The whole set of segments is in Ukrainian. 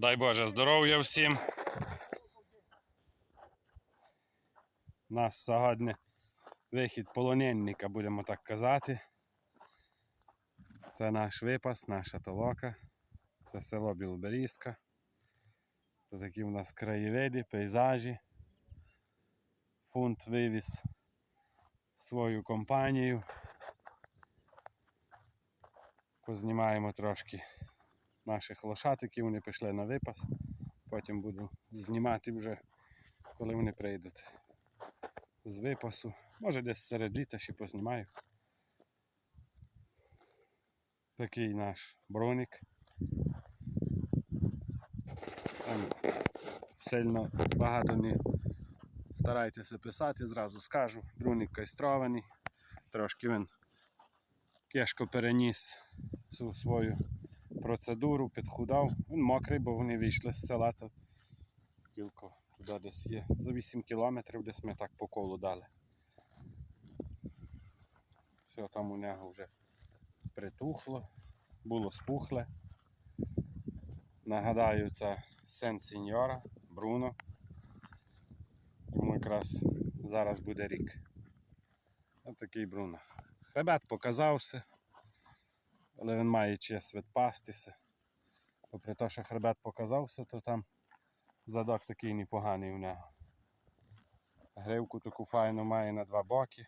Дай Боже здоров'я всім. У нас сьогодні вихід полоненника, будемо так казати. Це наш випас, наша толока. Це село Білоберізка. Це такі у нас краєвиди, пейзажі. Фунт вивіз свою компанію. Познімаємо трошки наших лошатиків, вони пішли на випас. Потім буду знімати вже, коли вони прийдуть з випасу. Може десь серед літа ще познімаю. Такий наш броник. Там сильно багато не старайтеся писати, зразу скажу. Бруник кайстрований. Трошки він кешко переніс цю свою процедуру, підхудав. Він мокрий, бо вони вийшли з села, то туди десь є. За 8 кілометрів десь ми так по колу дали. Все, там у нього вже притухло, було спухле. Нагадаю, це сен сеньора Бруно. Йому якраз зараз буде рік. Ось такий Бруно. Хребет показався, але він має час відпастися. Попри те, що хребет показався, то там задок такий непоганий у нього. Гривку таку файну має на два боки.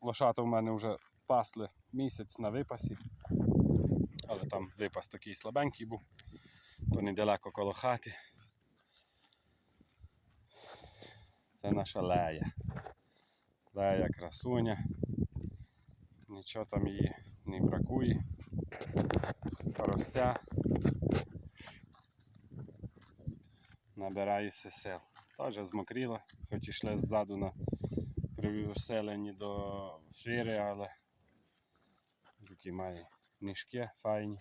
Лошата в мене вже пасли місяць на випасі, але там випас такий слабенький був, то недалеко коло хати. Це наша лея. Лея красуня. Нічого там її не бракує. Росте. Набирається сил. Теж змокріла, хоч ішли ззаду на привселенні до фіри, але такі має ніжки файні.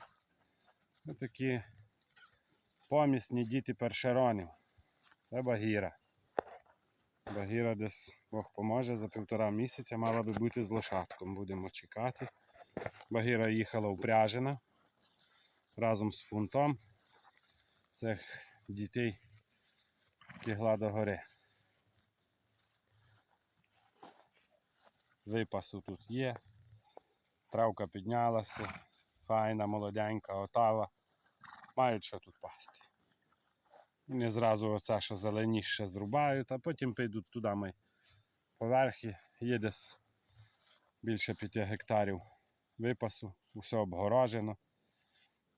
Ось такі помісні діти першеронів. Це багіра. Багіра десь Бог поможе за півтора місяця мала би бути з лошадком. Будемо чекати. Багіра їхала впряжена разом з фунтом цих дітей кігла до гори. Випасу тут є. Травка піднялася, файна, молоденька, отава. Мають що тут пасти. Вони зразу оце, що зеленіше зрубають, а потім підуть туди ми поверхи, є десь більше 5 гектарів випасу, усе обгорожено.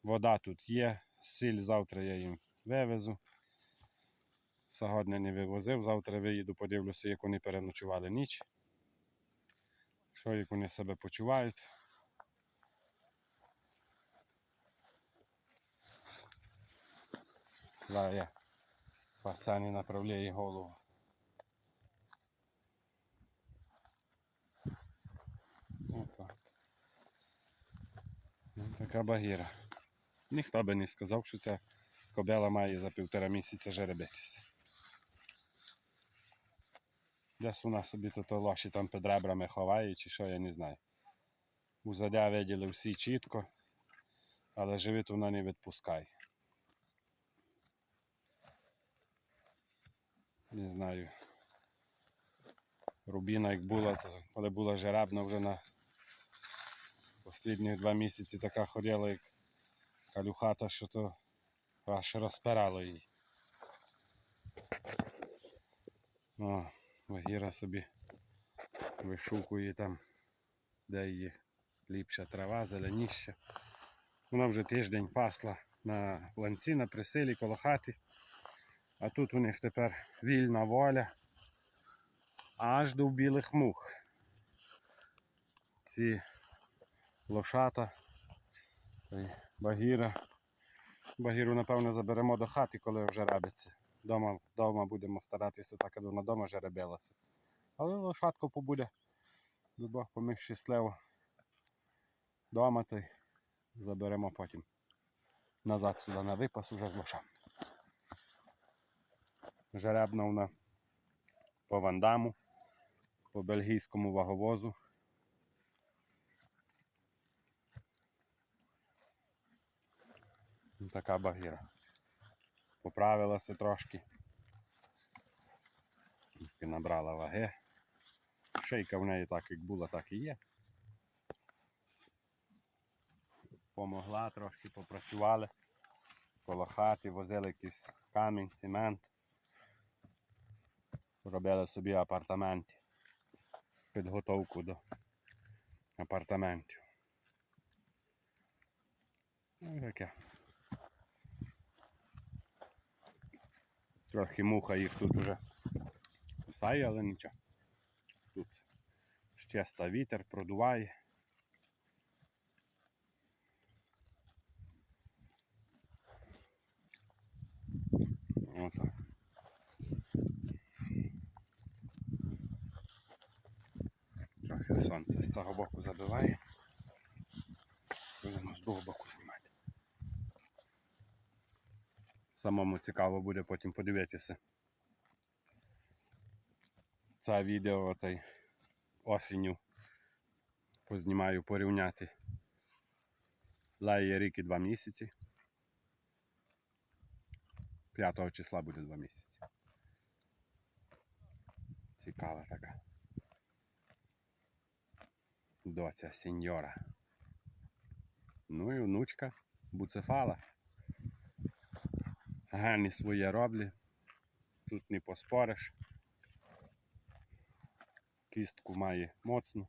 Вода тут є, сіль завтра я їм вивезу. Сьогодні не вивозив, завтра виїду, подивлюся, як вони переночували ніч. Що як вони себе почувають. Зараз я пасані направляю голову. Отак. Ну, така багіра. Ніхто би не сказав, що ця кобела має за півтора місяця жеребитися. Десь вона собі то лоші там під ребрами ховає, чи що, я не знаю. Узадя виділи всі чітко, але живіт вона не відпускає. Не знаю. Рубіна як була, то коли була жеребна вже на останні два місяці така ходила, як калюхата, що то аж розпирало її. О, Вагіра собі вишукує там, де її ліпша трава, зеленіща. Вона вже тиждень пасла на ланці, на присилі коло хати. А тут у них тепер вільна воля аж до білих мух. Ці лошата, та багіра. Багіру, напевно, заберемо до хати, коли вже рабиться. Дома, дома будемо старатися так, аби вона дома вже рабилася. Але лошадку побуде. Дай Бог поміг щасливо. Дома то й заберемо потім назад сюди на випас уже з лошами. Жеребна вона по вандаму, по бельгійському ваговозу. Ну, Така багіра. Поправилася трошки. Трішки набрала ваги. Шейка в неї так як була, так і є. Помогла трошки, попрацювали. Коло хати возили якийсь камінь, цемент. Робили собі апартаменти. Підготовку до апартаментів. Ну і таке. Трохи муха їх тут вже кусає, але нічого. Тут ще ста вітер продуває. Отак. Трохи сонце з цього боку забиває. Будемо з того боку знімати. Самому цікаво буде потім подивитися. Це відео та й осінню познімаю порівняти. Лає рік і два місяці. 5 числа буде два місяці. Цікава така. Доця сеньора. Ну і внучка буцефала. Гарні своє роблі. Тут не поспориш. Кістку має моцну.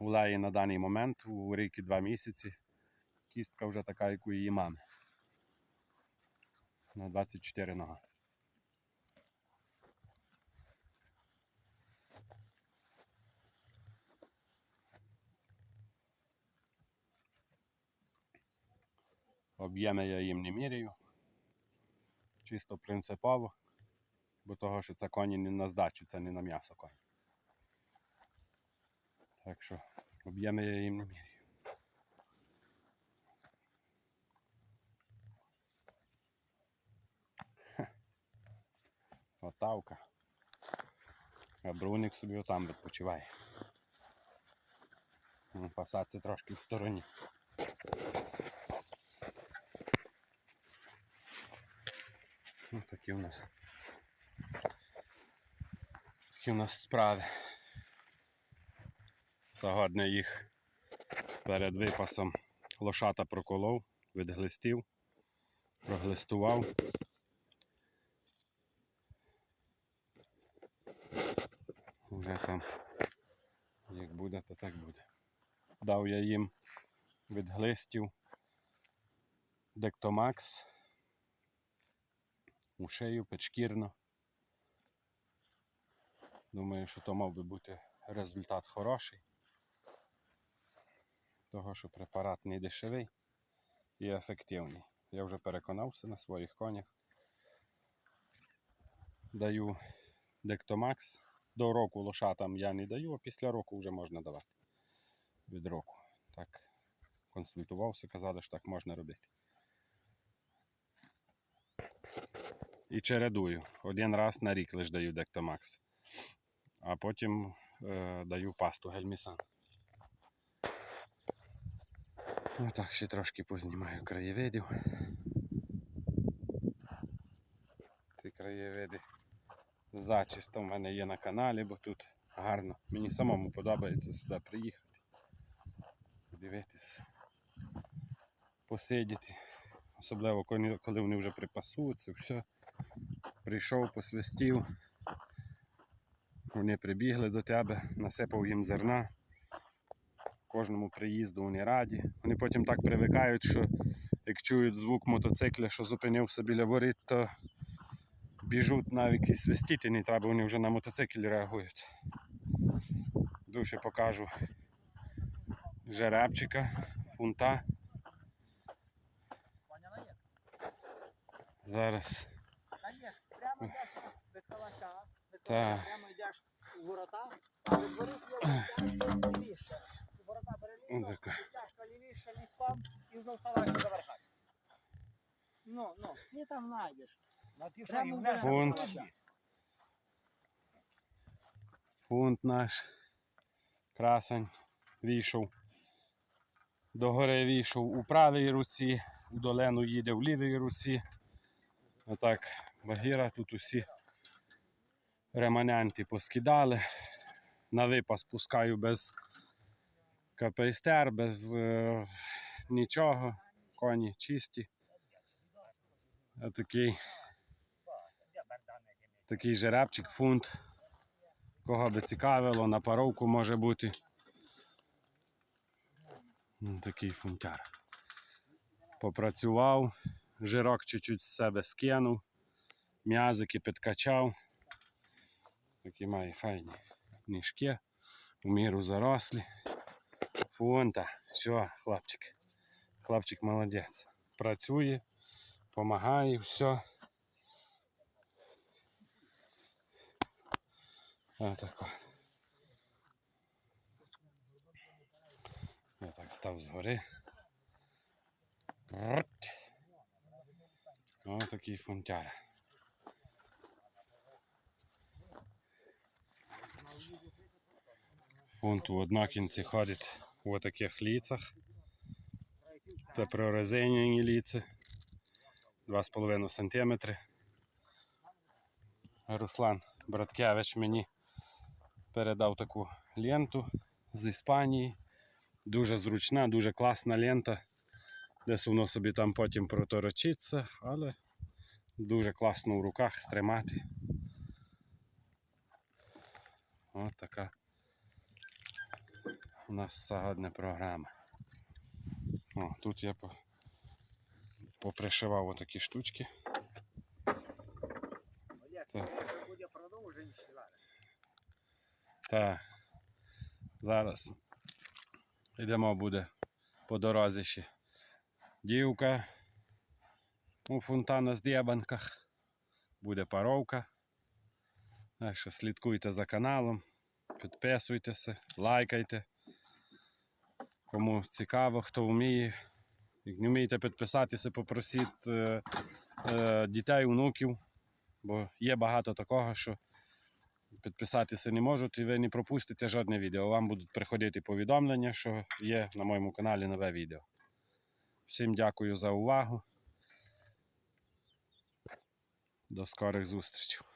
Леї на даний момент у рік і два місяці. Кістка вже така, як у її мами. На 24 нога. Об'єми я їм не міряю. Чисто принципово, бо того, що це коні не на здачу, це не на м'ясо коні. Так що об'єми я їм не міряю. Отавка. А бруник собі отам відпочиває. Пасаться трошки в стороні. Ну, такі у нас. Такі у нас справи. Сьогодні їх перед випасом лошата проколов, відглистів, проглистував. Вже там як буде, то так буде. Дав я їм від глистів Дектомакс у шею печкірно. Думаю, що то мав би бути результат хороший. Того, що препарат не дешевий і ефективний. Я вже переконався на своїх конях. Даю Дектомакс. До року лошатам я не даю, а після року вже можна давати. Від року. Так консультувався, казали, що так можна робити. І чередую. Один раз на рік лише даю Дектомакс. А потім е, даю пасту гельмісан. Отак ще трошки познімаю краєвидів. Ці краєвиди зачисто в мене є на каналі, бо тут гарно. Мені самому подобається сюди приїхати. Подивитися. Посидіти. Особливо коли вони вже припасуються, все. Прийшов, посвистів. Вони прибігли до тебе, насипав їм зерна. Кожному приїзду вони раді. Вони потім так привикають, що як чують звук мотоцикля, що зупинився біля воріт, то біжуть навіть і свистіти не треба, вони вже на мотоциклі реагують. Дуже покажу жеребчика, фунта. Зараз. Та ні, прямо йдеш від калаша, від Та. калаша, прямо йдеш у ворота, а від є лівіше. Ворота Ну, переліво, така. лівіше, ліском, і знов калаша заверхать. Ну, ну, і там знайдеш. Фунт. Фунт наш. Красень. Війшов. До гори війшов у правій руці, у долину їде в лівій руці. Отак, Багіра тут усі реманенти поскидали. На випас пускаю без капейстер, без е, нічого. Коні чисті. А такий, такий жеребчик, фунт. Кого би цікавило, на паровку може бути. Ну, Такий фунтяр. Попрацював, жирок чуть-чуть з себе скинув, м'язики підкачав. Такі має файні ніжки, в міру зарослі. Фунта, все, хлопчик. Хлопчик молодець. Працює, допомагає, все. Отако. Я так став згори. Ось такий фунтяр. Фунт у однокінці ходить у таких ліцах. Це прорезинені ліци. 2,5 см. Руслан Браткевич мені передав таку ленту з Іспанії. Дуже зручна, дуже класна лента. Десь воно собі там потім проторочиться, але дуже класно в руках тримати. Ось така у нас сьогодні програма. О, тут я попришивав отакі штучки. Це. якщо буде продовження, зараз. Та зараз йдемо буде по дорозі ще. Дівка у фонтана з дєбанках. Буде паровка. Так що слідкуйте за каналом, підписуйтеся, лайкайте. Кому цікаво, хто вміє. Як не вмієте підписатися, попросіть е, е, дітей, онуків, бо є багато такого, що підписатися не можуть і ви не пропустите жодне відео. Вам будуть приходити повідомлення, що є на моєму каналі нове відео. Всім дякую за увагу. До скорих зустрічей.